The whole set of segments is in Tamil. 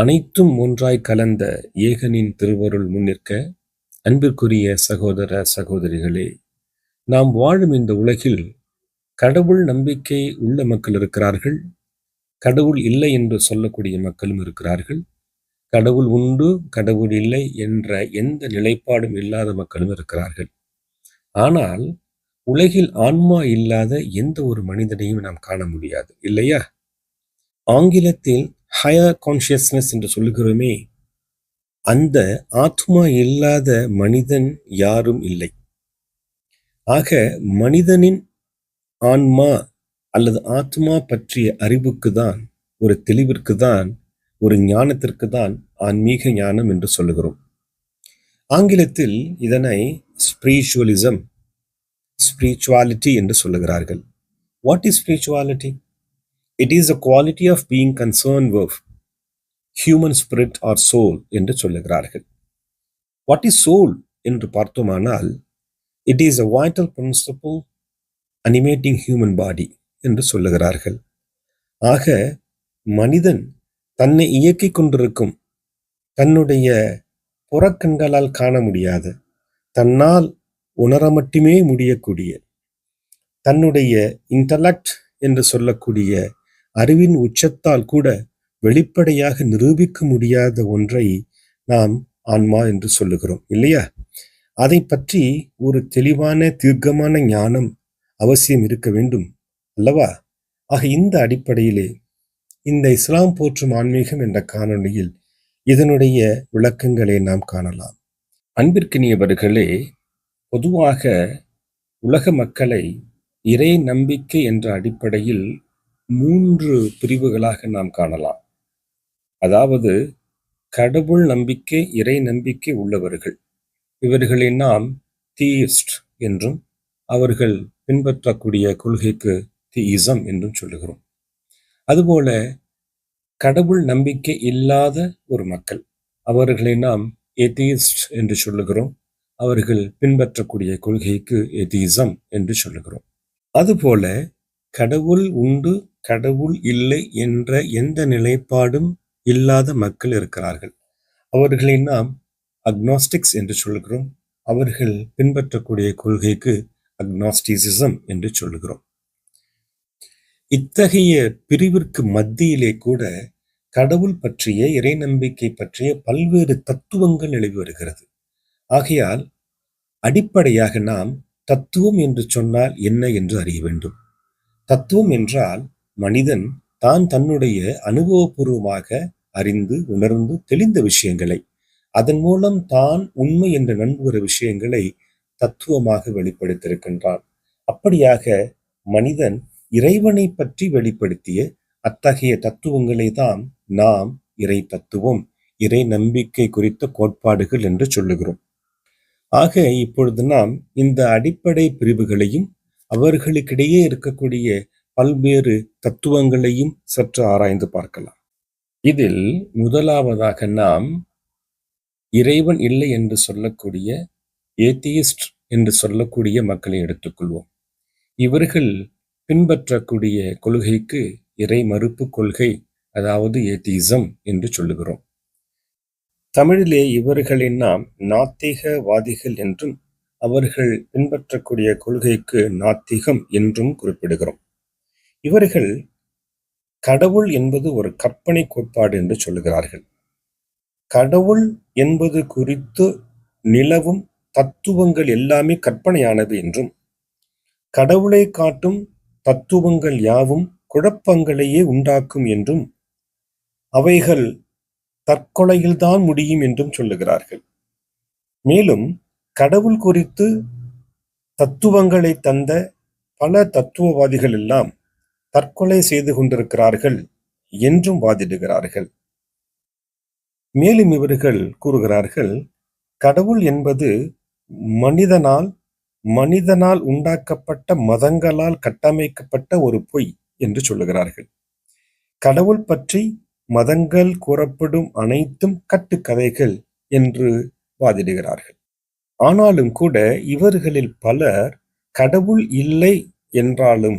அனைத்தும் ஒன்றாய் கலந்த ஏகனின் திருவருள் முன்னிற்க அன்பிற்குரிய சகோதர சகோதரிகளே நாம் வாழும் இந்த உலகில் கடவுள் நம்பிக்கை உள்ள மக்கள் இருக்கிறார்கள் கடவுள் இல்லை என்று சொல்லக்கூடிய மக்களும் இருக்கிறார்கள் கடவுள் உண்டு கடவுள் இல்லை என்ற எந்த நிலைப்பாடும் இல்லாத மக்களும் இருக்கிறார்கள். ஆனால் உலகில் ஆன்மா இல்லாத எந்த ஒரு மனிதனையும் நாம் காண முடியாது இல்லையா? ஆங்கிலத்தில் ஹையர் கான்ஷியஸ்னஸ் என்று சொல்லுகிறோமே அந்த ஆத்மா இல்லாத மனிதன் யாரும் இல்லை. ஆக மனிதனின் ஆன்மா அல்லது ஆத்மா பற்றிய அறிவுக்கு தான் ஒரு தெளிவிற்கு தான் ஒரு ஞானத்திற்கு தான் ஆன்மீக ஞானம் என்று சொல்லுகிறோம். ஆங்கிலத்தில் இதனை ஸ்பிரிச்சுவலிசம் ஸ்பிரிச்சுவாலிட்டி என்று சொல்லுகிறார்கள். What is spirituality it is a quality of being concern with human spirit or soul என்று சொல்லுகிறார்கள். வாட் இஸ் சோல் என்று பார்த்தோமானால் it is a vital principle animating human body என்று சொல்லுகிறார்கள். ஆக மனிதன் தன்னை இயக்கிக் கொண்டிருக்கும் தன்னுடைய புறக்கண்களால் காண முடியாத தன்னால் உணர மட்டுமே முடியக்கூடிய தன்னுடைய இன்டலக்ட் என்று சொல்லக்கூடிய அறிவின் உச்சத்தால் கூட வெளிப்படையாக நிரூபிக்க முடியாத ஒன்றை நாம் ஆன்மா என்று சொல்லுகிறோம் இல்லையா? அதை பற்றி ஒரு தெளிவான தீர்க்கமான ஞானம் அவசியம் இருக்க வேண்டும் அல்லவா? ஆக இந்த அடிப்படையிலே இந்த இஸ்லாம் போற்றும் ஆன்மீகம் என்ற காணொளியில் இதனுடைய விளக்கங்களை நாம் காணலாம். அன்பிற்கினியவர்களே பொதுவாக உலக மக்களை இறை நம்பிக்கை என்ற அடிப்படையில் மூன்று பிரிவுகளாக நாம் காணலாம். அதாவது கடவுள் நம்பிக்கை இறை நம்பிக்கை உள்ளவர்கள். இவர்களை நாம் தீயிஸ்ட் என்றும் அவர்கள் பின்பற்றக்கூடிய கொள்கைக்கு தீயிசம் என்றும் சொல்லுகிறோம். அதுபோல கடவுள் நம்பிக்கை இல்லாத ஒரு மக்கள். அவர்களை நாம் எதீஸ்ட் என்று சொல்லுகிறோம். அவர்கள் பின்பற்றக்கூடிய கொள்கைக்கு எதீசம் என்று சொல்லுகிறோம். அதுபோல கடவுள் உண்டு கடவுள் இல்லை என்ற எந்த நிலைப்பாடும் இல்லாத மக்கள் இருக்கிறார்கள். அவர்களை நாம் அக்னாஸ்டிக்ஸ் என்று சொல்கிறோம். அவர்கள் பின்பற்றக்கூடிய கொள்கைக்கு அக்னாஸ்டிசிசம் என்று சொல்லுகிறோம் இத்தகைய பிரிவிற்கு மத்தியிலே கூட கடவுள் பற்றிய இறை நம்பிக்கை பற்றிய பல்வேறு தத்துவங்கள் நிலவி வருகிறது. ஆகையால் அடிப்படையாக நாம் தத்துவம் என்று சொன்னால் என்ன என்று அறிய வேண்டும். தத்துவம் என்றால் மனிதன் தான் தன்னுடைய அனுபவபூர்வமாக அறிந்து உணர்ந்து தெளிந்த விஷயங்களை அதன் மூலம் தான் உண்மை என்று நம்புகிற விஷயங்களை தத்துவமாக வெளிப்படுத்தியிருக்கின்றான். அப்படியாக மனிதன் இறைவனை பற்றி வெளிப்படுத்திய அத்தகைய தத்துவங்களை தான் நாம் இறை தத்துவம் இறை நம்பிக்கை குறித்த கோட்பாடுகள் என்று சொல்லுகிறோம். ஆக இப்பொழுது நாம் இந்த அடிப்படை பிரிவுகளையும் அவர்களுக்கிடையே இருக்கக்கூடிய பல்வேறு தத்துவங்களையும் சற்று ஆராய்ந்து பார்க்கலாம். இதில் முதலாவதாக நாம் இறைவன் இல்லை என்று சொல்லக்கூடிய ஏத்தியிஸ்ட் என்று சொல்லக்கூடிய மக்களை எடுத்துக்கொள்வோம். இவர்கள் பின்பற்றக்கூடிய கொள்கைக்கு இறை மறுப்பு கொள்கை அதாவது ஏத்தியிசம் என்று சொல்லுகிறோம். தமிழிலே இவர்களை நாம் நாத்திகவாதிகள் என்றும் அவர்கள் பின்பற்றக்கூடிய கொள்கைக்கு நாத்திகம் என்றும் குறிப்பிடுகிறோம். இவர்கள் கடவுள் என்பது ஒரு கற்பனை கோட்பாடு என்று சொல்லுகிறார்கள். கடவுள் என்பது குறித்து நிலவும் தத்துவங்கள் எல்லாமே கற்பனையானது என்றும் கடவுளை காட்டும் தத்துவங்கள் யாவும் குழப்பங்களையே உண்டாக்கும் என்றும் அவைகள் தற்கொலையில்தான் முடியும் என்றும் சொல்லுகிறார்கள். மேலும் கடவுள் குறித்து தத்துவங்களை தந்த பல தத்துவவாதிகள் எல்லாம் தற்கொலை செய்து கொண்டிருக்கிறார்கள் என்றும் வாதிடுகிறார்கள். மேலும் இவர்கள் கூறுகிறார்கள் கடவுள் என்பது மனிதனால் மனிதனால் உண்டாக்கப்பட்ட மதங்களால் கட்டமைக்கப்பட்ட ஒரு பொய் என்று சொல்லுகிறார்கள். கடவுள் பற்றி மதங்கள் கூறப்படும் அனைத்தும் கட்டுக்கதைகள் என்று வாதிடுகிறார்கள். ஆனாலும் கூட இவர்களில் பலர் கடவுள் இல்லை என்றாலும்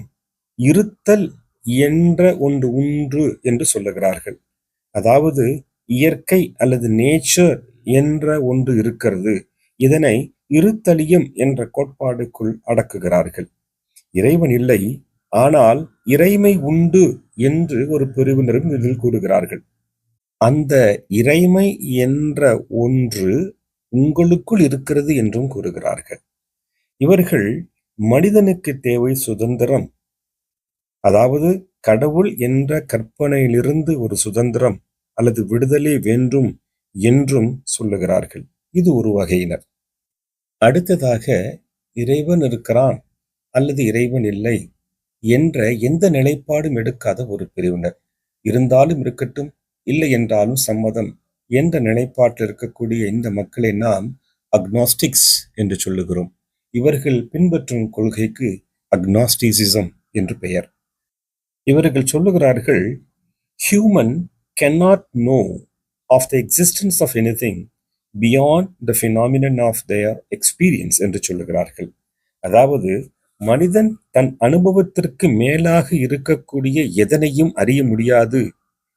இருத்தல் என்ற ஒன்று உண்டு என்று சொல்லுகிறார்கள். அதாவது இயற்கை அல்லது நேச்சர் என்ற ஒன்று இருக்கிறது. இதனை இருத்தலியம் என்ற கோட்பாடுக்குள் அடக்குகிறார்கள். இறைவன் இல்லை ஆனால் இறைமை உண்டு என்று ஒரு பிரிவினரும் இதில் கூறுகிறார்கள். அந்த இறைமை என்ற ஒன்று உங்களுக்குள் இருக்கிறது என்றும் கூறுகிறார்கள். இவர்கள் மனிதனுக்கு தேவை சுதந்திரம். அதாவது கடவுள் என்ற கற்பனையிலிருந்து ஒரு சுதந்திரம் அல்லது விடுதலை வேண்டும் என்றும் சொல்லுகிறார்கள். இது ஒரு வகையினர். அடுத்ததாக இறைவன் இருக்கிறான் அல்லது இறைவன் இல்லை என்ற எந்த நிலைப்பாடும் எடுக்காத ஒரு பிரிவினர். இருந்தாலும் இருக்கட்டும் இல்லை என்றாலும் சம்மதம். என்ற நிலைப்பாட்டில் இருக்கக்கூடிய இந்த மக்களை நாம் அக்னாஸ்டிக்ஸ் என்று சொல்லுகிறோம். இவர்கள் பின்பற்றும் கொள்கைக்கு அக்னாஸ்டிசிசம் என்று பெயர். இவர்கள் சொல்லுகிறார்கள் human cannot know of the existence of anything beyond the phenomenon of their experience என்று சொல்லுகிறார்கள். அதாவது மனிதன் தன் அனுபவத்திற்கு மேலாக இருக்கக்கூடிய எதனையும் அறிய முடியாது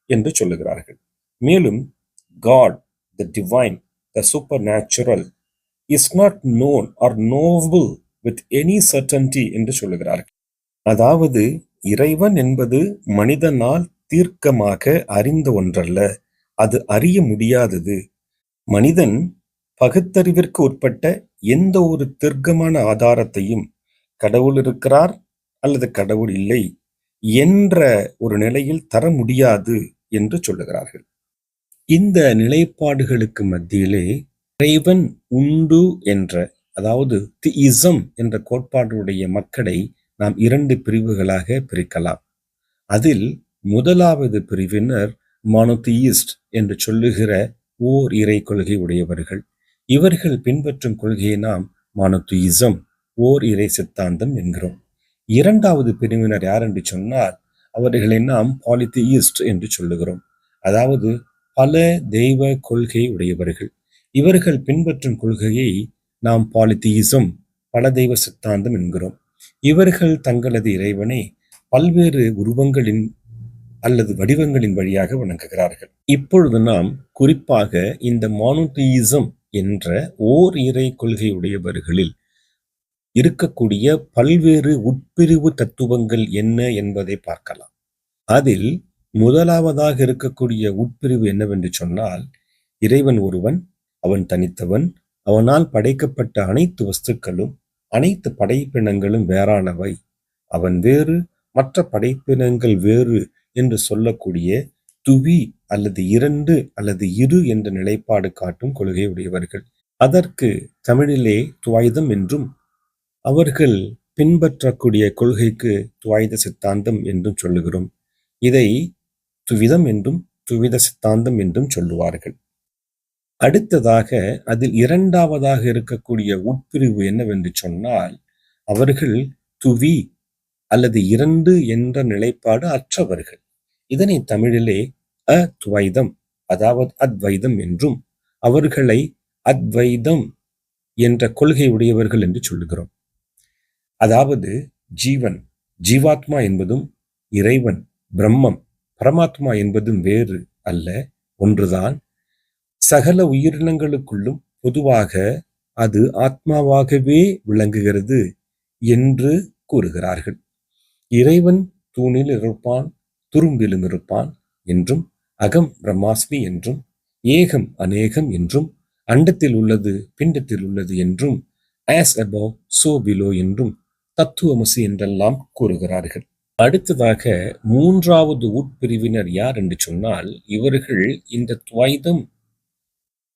என்று சொல்லுகிறார்கள். மேலும் God the divine the supernatural is not known or with with any certainty என்று சொல்லுகிறார்கள் அதாவது இறைவன் என்பது மனிதனால் தீர்க்கமாக அறிந்த ஒன்றல்ல அது அறிய முடியாதது. மனிதன் பகுத்தறிவிற்கு உட்பட்ட எந்த ஒரு தீர்க்கமான ஆதாரத்தையும் கடவுள் இருக்கிறார் அல்லது கடவுள் இல்லை என்ற ஒரு நிலையில் தர முடியாது என்று சொல்லுகிறார்கள். இந்த நிலைப்பாடுகளுக்கு மத்தியிலே இறைவன் உண்டு என்ற அதாவது தி இசம் என்ற கோட்பாடுடைய மக்களை நாம் இரண்டு பிரிவுகளாக பிரிக்கலாம். அதில் முதலாவது பிரிவினர் மானோதியிஸ்ட் என்று சொல்லுகிற ஓர் இறை கொள்கை உடையவர்கள். இவர்கள் பின்பற்றும் கொள்கையை நாம் மானோதுயிசம் ஓர் இறை சித்தாந்தம் என்கிறோம். இரண்டாவது பிரிவினர் யார் என்று சொன்னால் அவர்களை நாம் பாலித்தியிஸ்ட் என்று சொல்லுகிறோம். அதாவது பல தெய்வ கொள்கை உடையவர்கள். இவர்கள் பின்பற்றும் கொள்கையை நாம் பாலித்தீசம் பல தெய்வ சித்தாந்தம் என்கிறோம். இவர்கள் தங்களது இறைவனை பல்வேறு உருவங்களின் அல்லது வடிவங்களின் வழியாக வணங்குகிறார்கள். இப்பொழுது நாம் குறிப்பாக இந்த மானுதீசம் என்ற ஓர் இறை கொள்கை உடையவர்களில் இருக்கக்கூடிய பல்வேறு உட்பிரிவு தத்துவங்கள் என்ன என்பதை பார்க்கலாம். அதில் முதலாவதாக இருக்கக்கூடிய உட்பிரிவு என்னவென்று சொன்னால் இறைவன் ஒருவன் அவன் தனித்தவன் அவனால் படைக்கப்பட்ட அனைத்து வஸ்துக்களும் அனைத்து படைப்பினங்களும் வேறானவை. அவன் வேறு மற்ற படைப்பினங்கள் வேறு என்று சொல்லக்கூடிய துவி அல்லது இரண்டு அல்லது இரு என்ற நிலைப்பாடு காட்டும் கொள்கை உடையவர்கள் அதற்கு தமிழிலே துவாயுதம் என்றும் அவர்கள் பின்பற்றக்கூடிய கொள்கைக்கு துவாயுத சித்தாந்தம் என்றும் சொல்லுகிறோம். இதை துவிதம் என்றும் துவித சித்தாந்தம் என்றும் சொல்லுவார்கள். அடுத்ததாக அதில் இரண்டாவதாக இருக்கக்கூடிய உட்பிரிவு என்னவென்று சொன்னால் அவர்கள் துவி அல்லது இரண்டு என்ற நிலைப்பாடு அற்றவர்கள். இதனை தமிழிலே அத்வைதம் அதாவது அத்வைதம் என்றும் அவர்களை அத்வைதம் என்ற கொள்கை உடையவர்கள் என்று சொல்லுகிறோம். அதாவது ஜீவன் ஜீவாத்மா என்பதும் இறைவன் பிரம்மம் பரமாத்மா என்பதும் வேறு அல்ல ஒன்றுதான். சகல உயிரினங்களுக்குள்ளும் பொதுவாக அது ஆத்மாவாகவே விளங்குகிறது என்று கூறுகிறார்கள். இறைவன் தூணில் இருப்பான் துரும்பிலும் இருப்பான் என்றும் அகம் பிரம்மாஸ்மி என்றும் ஏகம் அநேகம் என்றும் அண்டத்தில் உள்ளது பிண்டத்தில் உள்ளது என்றும் ஆஸ் அபவ் சோ பிலோ என்றும் தத்துவமசி என்றெல்லாம் கூறுகிறார்கள். அடுத்ததாக மூன்றாவது உட்பிரிவினர் யார் என்று சொன்னால் இவர்கள் இந்த துவைதம்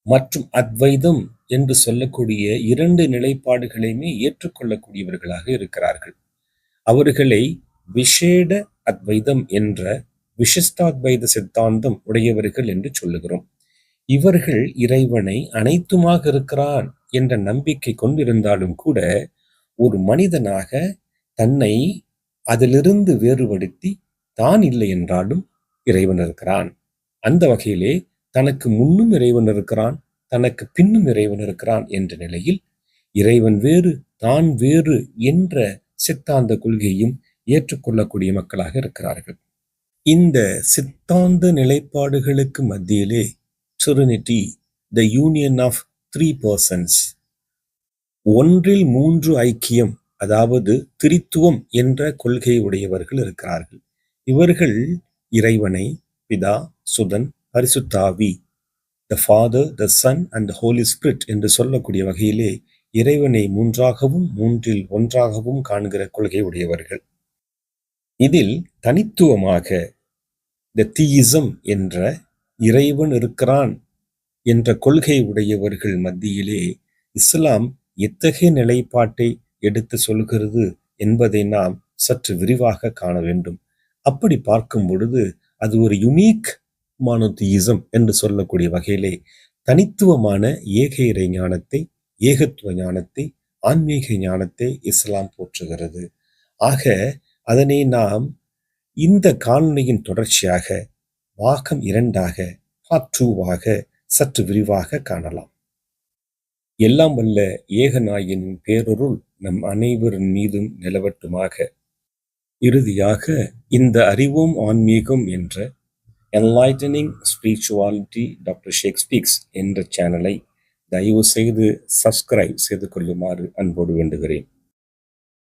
மற்றும் அத்வைதம் என்று சொல்லக்கூடிய இரண்டு நிலைப்பாடுகளையுமே ஏற்றுக்கொள்ளக்கூடியவர்களாக இருக்கிறார்கள். அவர்களை விஷேட அத்வைதம் என்ற விசிஷ்டாத்வைத சித்தாந்தம் உடையவர்கள் என்று சொல்லுகிறோம். இவர்கள் இறைவனை அனைத்துமாக இருக்கிறான் என்ற நம்பிக்கை கொண்டிருந்தாலும் கூட ஒரு மனிதனாக தன்னை அதிலிருந்து வேறுபடுத்தி தான் இல்லை என்றாலும் இறைவன் இருக்கிறான். அந்த வகையிலே தனக்கு முன்னும் இறைவன் இருக்கிறான் தனக்கு பின்னும் இறைவன் இருக்கிறான் என்ற நிலையில் இறைவன் வேறு தான் வேறு என்ற சித்தாந்த கொள்கையும் ஏற்றுக்கொள்ளக்கூடிய மக்களாக இருக்கிறார்கள். இந்த சித்தாந்த நிலைப்பாடுகளுக்கு மத்தியிலே Trinity the union of three persons ஒன்றில் மூன்று ஐக்கியம் அதாவது திரித்துவம் என்ற கொள்கை உடையவர்கள் இருக்கிறார்கள். இவர்கள் இறைவனை பிதா சுதன் பரிசுத்தாவி the Father the Son and the Holy Spirit என்று சொல்லக்கூடிய வகையிலே இறைவனை மூன்றாகவும் மூன்றில் ஒன்றாகவும் காண்கிற கொள்கை உடையவர்கள். இதில் தனித்துவமாக த தீயிசம் என்ற இறைவன் இருக்கிறான் என்ற கொள்கை உடையவர்கள் மத்தியிலே இஸ்லாம் எத்தகைய நிலைப்பாட்டை எடுத்து சொல்கிறது என்பதை நாம் சற்று விரிவாக காண வேண்டும். அப்படி பார்க்கும் பொழுது அது ஒரு யுனீக் மானோத்தியிசம் என்று சொல்லக்கூடிய வகையிலே தனித்துவமான ஏக இறை ஞானத்தை ஏகத்துவ ஞானத்தை ஆன்மீக ஞானத்தை இஸ்லாம் போற்றுகிறது. ஆக அதனை நாம் இந்த காணொலியின் தொடர்ச்சியாக வாகம் இரண்டாக பார்ட் டூவாக சற்று விரிவாக காணலாம். எல்லாம் வல்ல ஏகநாயனின் பேரொருள் நம் அனைவரின் மீதும் நிலவட்டுமாக. இறுதியாக இந்த அறிவோம் ஆன்மீகம் என்ற enlightening spirituality doctor Sheikh speaks என்ற சேனலை தயவு செய்து சப்ஸ்கிரைப் செய்து கொள்ளுமாறு அன்போடு வேண்டுகிறேன்.